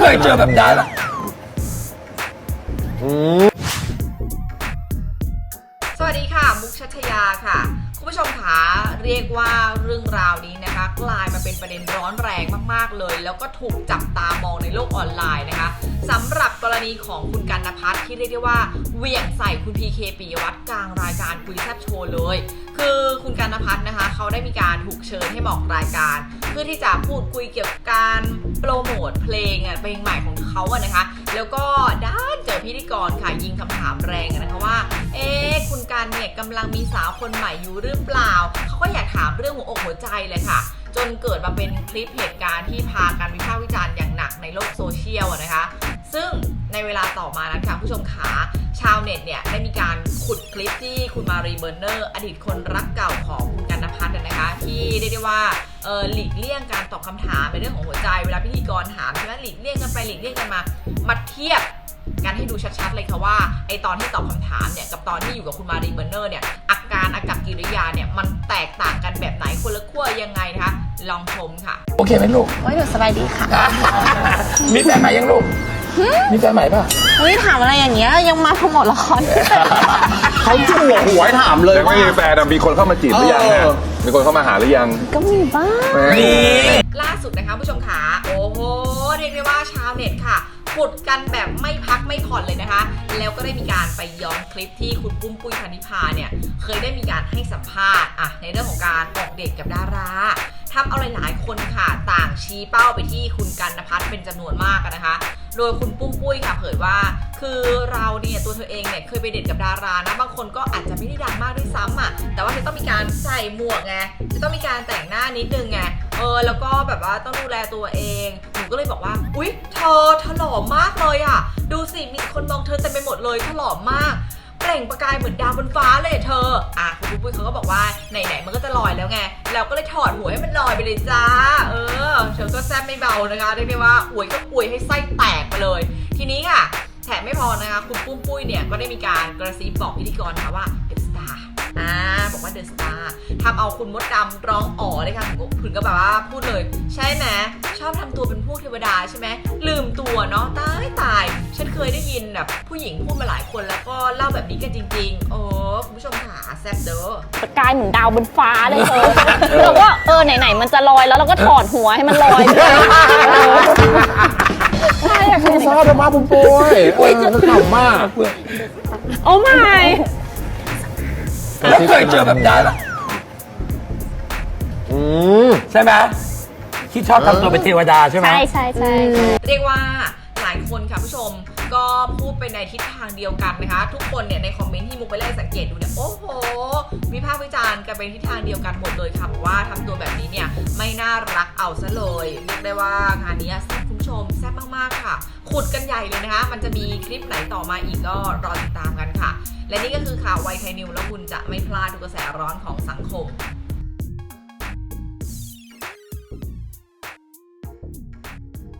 เคยเจอแบบได้หรอสวัสดีค่ะ มุกชัชยาค่ะ คุณผู้ชมคะเรียกว่าเรื่องราวนี้นะคะ กลายมาเป็นประเด็นร้อนแรงมาก ๆ เลย แล้วก็ถูกจับตามองในโลกออนไลน์นะคะสำหรับกรณีของคุณกันนพัฒน์ที่เรียกได้ว่าเหวี่ยงใส่คุณพีเคปิยวัฒน์กลางรายการคุยแซบโชว์เลย คือคุณกันนพัฒน์นะคะ เขาได้มีการถูกเชิญให้มาออกรายการ เพื่อที่จะพูดคุยเกี่ยวกับการ งอะเพลงใหม่ของเขาอะนะคะ แล้วก็ด้านเจอพิธีกรค่ะยิงคำถามแรงนะคะว่า เอ๊คุณการเนี่ยกำลังมีสาวคนใหม่อยู่หรือเปล่า เขาก็อยากถามเรื่องหัวอกหัวใจเลยค่ะ จนเกิดมาเป็นคลิปเหตุการณ์ที่พากันวิพากษ์วิจารณ์อย่างหนักในโลกโซเชียลนะคะ ซึ่งในเวลาต่อมานั้นค่ะผู้ชมขาชาวเน็ตเนี่ยได้มีการ ขุดคลิปที่คุณมารีเบอร์เนอร์ อดีตคนรักเก่าของคุณกันนพัฒน์นะคะ ที่เรียกได้ว่าเออหลีกเลี่ยงการตอบคำถามในเรื่องของหัวใจเวลาพิธีกรถามใช่ไหมหลีกเลี่ยงกันไปหลีกเลี่ยงกันมามาเทียบกันให้ดูชัดๆเลยค่ะว่าไอตอนที่ตอบคำถามเนี่ยกับตอนที่อยู่กับคุณมารีเบอร์เนอร์เนี่ยอาการอากับกิริยาเนี่ยมันแตกต่างกันแบบไหนคนละขั้วยังไงนะคะลองชมค่ะ โอเคไหมลูกโอ้ยหนูสบายดีค่ะ มีแฟนใหม่ยังลูก มีแฟนใหม่ป่ะเฮ้ยถามอะไรอย่างเงี้ยยังมาโปรโมทละคร เขาจั่วหัวให้ถามเลยยังว่า ไม่มีแฟนอะมีคนเข้ามาจีบหรือยังเอฮะอมีคนเข้ามาหาหรือยังก็มีบ้าง นี่ ล่าสุดนะคะผู้ชมขาโอ้โห เรียกได้ว่าชาวเน็ตค่ะ ขุดกันแบบไม่พักไม่ผ่อนเลยนะคะ แล้วก็ได้มีการไปย้อนคลิปที่คุณปุ้มปุ้ยพนิพาเนี่ยเคยได้มีการให้สัมภาษณ์อะในเรื่องของการออกเดทกับดาราทำเอาหลายๆคนค่ะต่างชี้เป้าไปที่คุณกันนพัฒน์เป็นจำนวนมากนะคะ โดยคุณปุ้มปุ้ยค่ะเผยว่า คือเราเนี่ยตัวเธอเองเนี่ยเคยไปเดทกับดารานะบางคนก็อาจจะไม่ได้ดังมากด้วยซ้ำอะแต่ว่าจะต้องมีการใส่หมวกไงจะต้องมีการแต่งหน้านิดนึงไง ออแล้วก็แบบว่าต้องดูแลตัวเอง หนูก็เลยบอกว่า อุ๊ย เธอเธอหล่อมากเลยอะดูสิมีคนมองเธอเต็มไปหมดเลยเธอหล่อมากเปล่งประกายเหมือนดาวบนฟ้าเลยเธอ อะคุณปุ้ยปุ้ยเขาก็บอกว่าไหนๆมันก็จะลอยแล้วไง เราก็เลยถอดหัวให้มันลอยไปเลยจ้า เออ เธอก็แซ่บไม่เบานะคะเรียกได้ว่าอวยก็อวยให้ไส้แตกไปเลย ทีนี้ค่ะแถมไม่พอนะคะคุณปุ้มปุ้ยเนี่ยก็ได้มีการกระซิบบอกพิธีกรค่ะว่าเดอะสตาร์อ่า เดอะสตาร์ทำเอาคุณมดดำร้องอ๋อเลยค่ะถึงก็แบบว่าพูดเลย ใช่ไหมชอบทำตัวเป็นพวกเทวดาใช่ไหมลืมตัวเนาะตายตาย ฉันเคยได้ยินแบบผู้หญิงพูดมาหลายคนแล้วก็เล่าแบบนี้กันจริง ๆ โอ้คุณผู้ชมค่ะแซ่บเด้อประกายเหมือนดาวบนฟ้าเลยเธอเราก็เออไหนๆมันจะลอยแล้วเราก็ถอดหัวให้มันลอยไปเลยเออใช่อยากไม่เป็นทราบเลยมาปุ้มปุ้ยเออมันขำมากโอ้ไม่ แล้วเคยเจอแบบได้หรออืมใช่ไหมที่ชอบทำตัวเป็นเทวดาใช่ไหมใช่ใช่ใช่เรียกว่าหลายคนค่ะผู้ชมก็พูดไปในทิศทางเดียวกันนะคะ ทุกคนเนี่ยในคอมเมนต์ที่มุกไปไล่สังเกตดูเนี่ยโอ้โหวิพากษ์วิจารณ์กันไปทิศทางเดียวกันหมดเลยค่ะบอกว่าทำตัวแบบนี้เนี่ยไม่น่ารักเอาซะเลยเรียกได้ว่างานนี้แซ่บคุณผู้ชมแซ่บมากๆค่ะ ขุดกันใหญ่เลยนะคะ มันจะมีคลิปไหนต่อมาอีกก็รอติดตามกันค่ะ และนี่ก็คือข่าวไวไทยนิวแล้วคุณจะไม่พลาดทุกกระแสร้อนของสังคม